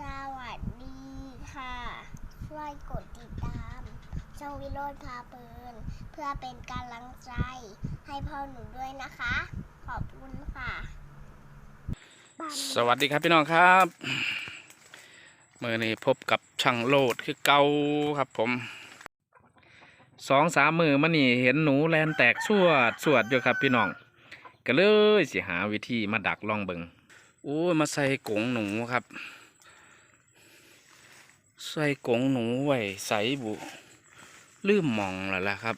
สวัสดีค่ะ ช่วยกดติดตาม ช่องวิโรธพาเพลินเพื่อเป็นกำลังใจให้พ่อหนูด้วยนะคะ ขอบคุณค่ะ สวัสดีครับพี่น้องครับเมื่อนี้พบกับช่างโลดคือเกาครับผมสองสามมือมานี่เห็นหนูแลนแตกสวดสวดอยู่ครับพี่น้องก็เลยสิหาวิธีมาดักล่องเบิงโอ้มาใส่กงหนูครับ ใส่กรงหนูไว้ใส่บุลืมหมองแล้วล่ะครับ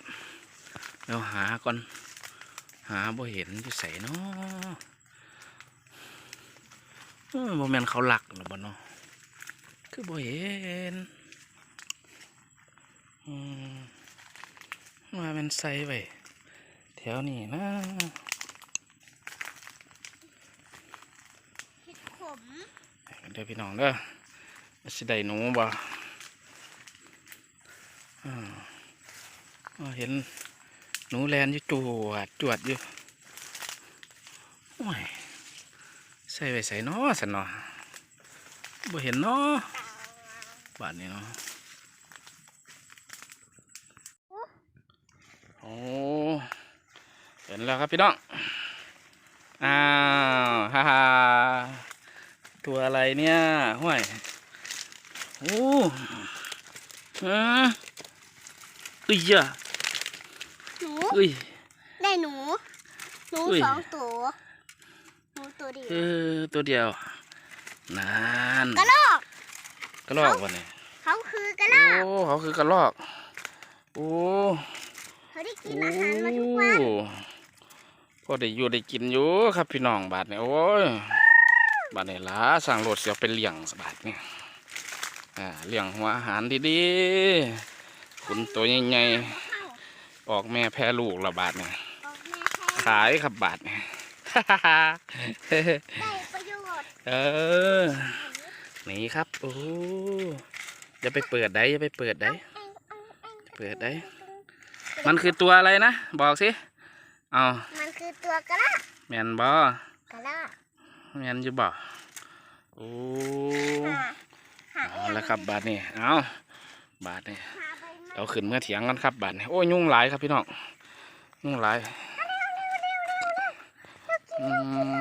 แล้วหาก่อน หาบ่เห็นอยู่ใส่เนาะเออบ่แม่นเขาหลักหรอบ่เนาะคือบ่เห็นอืมว่ามันใส่ไว้แถวนี้นะพริกขมเด้อพี่น้องเด้อว่า สิได้หนูบ่อ่าอ่าเห็นหนูแลนอยู่จวดจวดอยู่โอ้ยใส่ไว้ใส่นาะสันนาะบ่เห็นนาะบาทนี้เนาะโอ้เห็นแล้วครับพี่น้องอ้าวฮ่าฮ่าตัวอะไรเนี่ยห้วย โอ้ฮะอุ้ยอะหนูอุ้ยได้หนู หนูอุ้ยสองตัวหนูตัวเดียวเออตัวเดียวนานกระรอกกระลอกวันนี้เขาคือกระรโอ้อกเขาคือกระลอกโอ้เขาได้กินโอ้อาหารมาทุกวันพอได้อยู่ได้กินอยู่ครับพี่น้องบาทเนี่ยโอ้ยบาทเนี่ยล้าสั่งโหลดเสียไปเลี้ยงสบาทเนี่ยอ่า เลี้ยงหัวอาหารดีๆขุนตัวใหญ่ๆออกแม่แพร่ลูกละบาทเนี่ยออกมาแทนขายครับบาทเนี่ยได้ประโยชน์เออนี่ครับโอ้อย่าไปเปิดได้อย่าไปเปิดได้เปิดได้ มันคือตัวอะไรนะ บอกสิเอามันคือตัวกระรอกแมนบอกระรอกแมนอยู่บ่โอ้หาหา เอาละครับบาทนี่เอาบาทนี่หาใบไม้เราขึ้นเมื่อเถียงกันครับบาทนี่โอ้ยยุ่งหลายครับพี่น้องยุ่งหลายอืม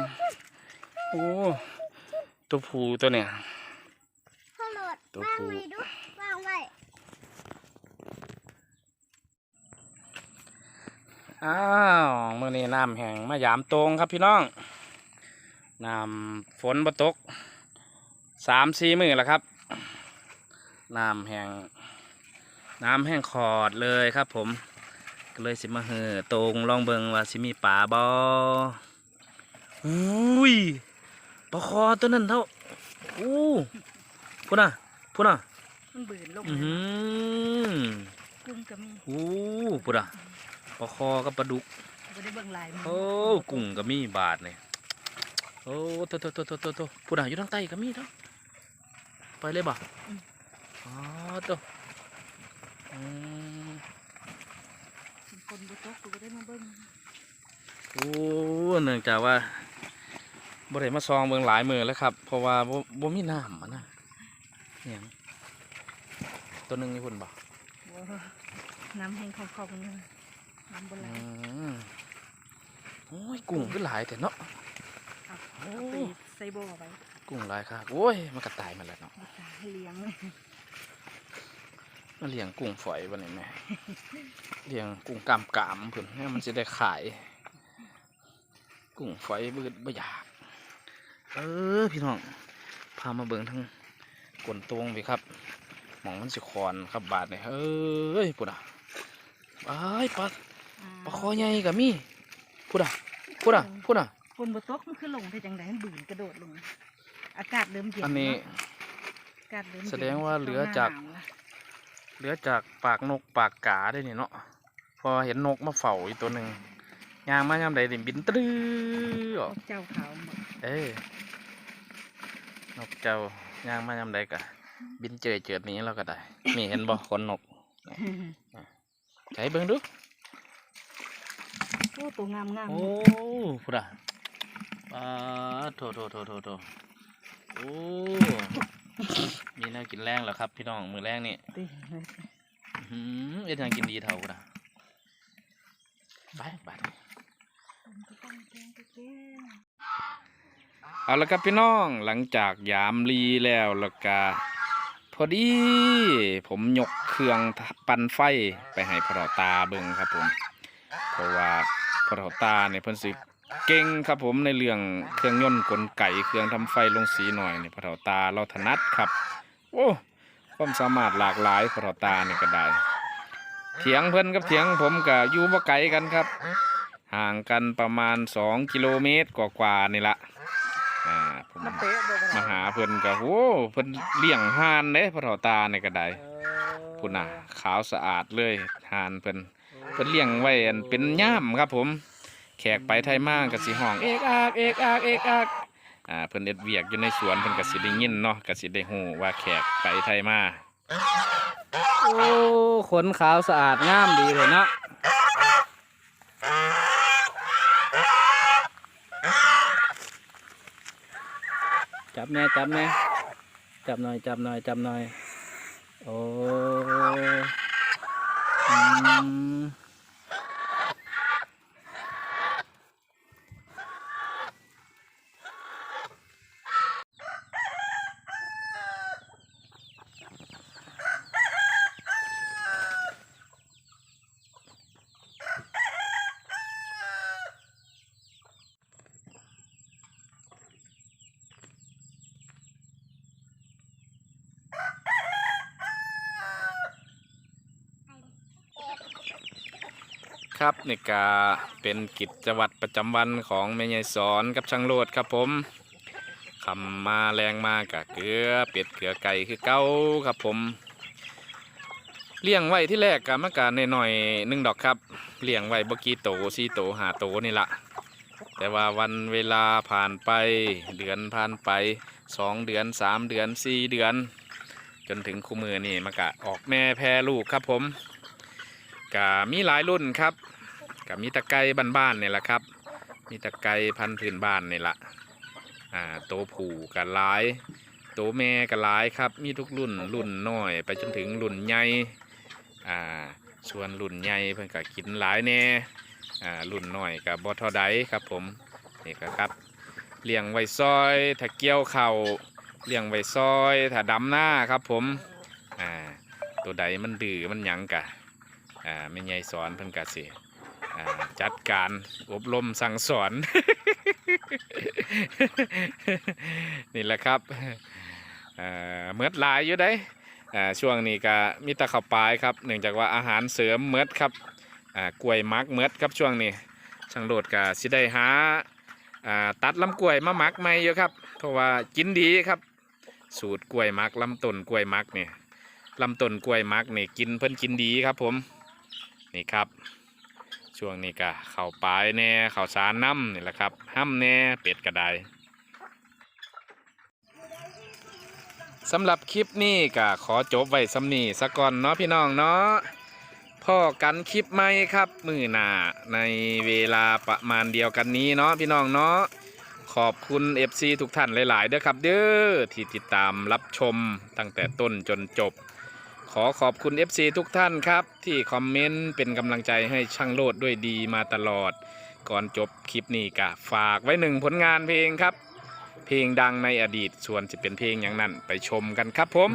โอ้ตัวผูตัวเนี่ยพ่อโหลดตัววางผู้ไว้ดูวางไว้อ้าวมื่อนี้น้ำแห้งมายามตรงครับพี่น้องน้ำฝนบ่ตกสามสี่มือแล้วครับ น้ำแห้งน้ำแห้งขอดเลยครับผมก็เลยสิมาเหือตรงลองเบิงว่าสิมีป่าบออุ้ยปลาคอตัวนั้นเท่าอู้พูดน่ะพูดน่ะมันบืนลงอือหือกุ้งก็มีอู้พูดน่ะปลาคอกับปลาดุกบ่ได้เบิ่งลายมันโอ้กุ้งก็มีบาทเนี่ยโอ้โตโตโตโตโตโตพูดน่ะอยู่ทางใต้ก็มีเนาะ ไปเลยบ่อ๋อโตอืมคนบ่ตกกูก็ได้มาเบิ่งโอ้เนื่องจากว่าบ่ได้มาซองเบิ่งหลายมือแล้วครับ เพราะว่าบ่บ่มีน้ำอะนะเนี่ยงตัวหนึงนี่พุ่นบ่บ่น้ำแห้งขอบๆนึงน้ำบ่ไหลอืมโอ้ยกุ้งก็หลายแต่เนาะเอาโอ้เอาไปใส่บ่อไว้ กุ้งหลายครับโอ้ยมันก็ตายมาแล้วเนาะบ่ตายให้เลี้ยงมาเลี้ยงกุ้งฝอยบ่นี่แม่เลี้ยงกุ้งกามกามๆเพิ่นให้มันสิได้ขาย กุ้งฝอยเบิดบ่อยาก เออพี่น้องพามาเบิ่งทั้งกวนตวงไปครับหมองมันสิคอนครับบาทนี่เอ้ยพุ่นอะอ้ายปลาปลาคอใหญ่ก็มีพุ่นอะพุ่นอะพุ่นอะคนบ่ตกมันคือลงไปจังไดมันบืนกระโดดลง อากาศเริ่มเย็นอันนี้ เาะอากาศเริ่มเย็นแสดงว่าเหลือจากหน้หนวละเหลือจากปากนกปากกาได้นี่เนาะพอเห็นนกมาเฝ้าอีกตัวหนึ่งยางมายามใดดิบินตรื้อออกพวกเจ้าขาวหมดเอ้ยนกเจ้ายางมายามใดกะ บินเจยเจิดหนี้แล้วก็ได้นี่เห็นบ่ขนนกใช้เบิ่งดูโอ้ตัวงามๆโอ้พุดอะปลาโถโถโถโถโถ โอ้นี่น่ากินแรงแล้วครับ พี่น้องมือแรงนี่ติอื้อหือเอ็ดยังกินดีเท่ากันนะไปไปเอาละครับพี่น้องหลังจากยามรีแล้วแล้วก็พอดีผมยกเครื่องปั่นไฟไปให้พระตาเบิ่งครับผม เพราะว่าพระตาเนี่ยเพิ่นสิ เก่งครับผมในเรื่องเครื่องยนต์กลไกเครื่องทำไฟลงสีหน่อยนี่พระตาเราถนัดครับ โอ้ความสามารถหลากหลายพระตานี่ก็ได้เถียงเพิ่นกับเถียงผมก็อยู่บ่ไกลกันครับ ห่างกันประมาณ2กิโลเมตรกว่าๆนี่ละอ่าผมมาหาเพิ่นก็โอ้เพิ่นเลี้ยงห่านเด้พระตานี่ก็ได้พุ่นน่ะขาวสะอาดเลยห่านเพิ่นเพิ่นเลี้ยงไว้อันเป็นย่ามครับผม แขกไปไทยมากก็สิห้อง เอกอากเอกอากเอกอากอ่าเพิ่นเอ็ดเวียกอยู่ในสวนเพิ่นก็สิได้ยินเนาะก็สิได้ฮู้ว่าแขกไปไทยมาโอ้ขนขาวสะอาดงามดีเลยเนาะจับแน่จับแน่จับหน่อยจับหน่อยจับหน่อยโอ้ อืม ครับนี่ก็เป็นกิจวัตรประจำวันของแม่ยายสอนกับช่างโลดครับผมคำมาแรงมากกะเกลือเป็ดเกลือไก่คือเก้าครับผม เลี้ยงไว้ที่แรกกะมากะหน่อยๆหนึ่งดอกครับเลี้ยงไว้บกี่โตสี่โตหาโตนี่ละแต่ว่าวันเวลาผ่านไปเดือนผ่านไปสองเดือนสามเดือนสี่เดือน จนถึงคู่มือนี่มากะออกแม่แพรลูกครับผม ก็มีหลายรุ่นครับก็มีตะไคร้บ้านๆนี่แหละครับ มีตะไคร้พันธุ์พื้นบ้านนี่แหละอ่าโตผูกับหลาย โตแม่กับหลายครับ มีทุกรุ่นรุ่นน้อย ไปจนถึงรุ่นใหญ่อ่าส่วนรุ่นใหญ่เพิ่นก็กินหลายแน่อ่ารุ่นน้อยกับบอทอไดครับผมนี่ก็ครับเลี้ยงไว้ซอยถ้าเกี่ยวเข่าเลี้ยงไว้ซอยถ้าดำหน้าครับผมอ่าตัวใดมันดื้อมันหยังกะ อ่าแม่ใหญ่สอนเพิ่นกสิอ่าจัดการอบรมสั่งสอน นี่แหละครับอ่าเมือดหลายอยู่ได้อ่าช่วงนี้ก็มีแตะข้าวปลายครับเนื่องจากว่าอาหารเสริมเมือดครับอ่ากล้วยมักเมือดครับช่วงนี้ช่างโดดก็สิได้หาอ่าตัดลำกล้วยมามักใหม่เยอะครับ เพราะว่ากินดีครับ สูตรกล้วยมักลำต้นกล้วยมักเนี่ยลำต้นกล้วยมักเนี่ยกินเพิ่นกินดีครับผม นี่ครับช่วงนี้ก็เข้าปลายแน่เข้าสารน้ำนี่แหละครับห้ำแน่เป็ดกระไดสำหรับคลิปนี้ก็ขอจบไว้สำนีสะก่อนเนาะพี่น้องเนาะพ่อกันคลิปใหมครับ มือหนาในเวลาประมาณเดียวกันนี้เนาะพี่น้องเนาะขอบคุณ FC ทุกท่านหลาย ๆ เด้อครับ เด้อที่ติดตามรับชมตั้งแต่ต้นจนจบ ขอขอบคุณ FC ทุกท่านครับ ที่คอมเมนต์เป็นกำลังใจให้ช่างโลดด้วยดีมาตลอด ก่อนจบคลิปนี้ก็ฝากไว้หนึ่งผลงานเพลงครับ เพลงดังในอดีตส่วนจะเป็นเพลงอย่างนั้นไปชมกันครับผม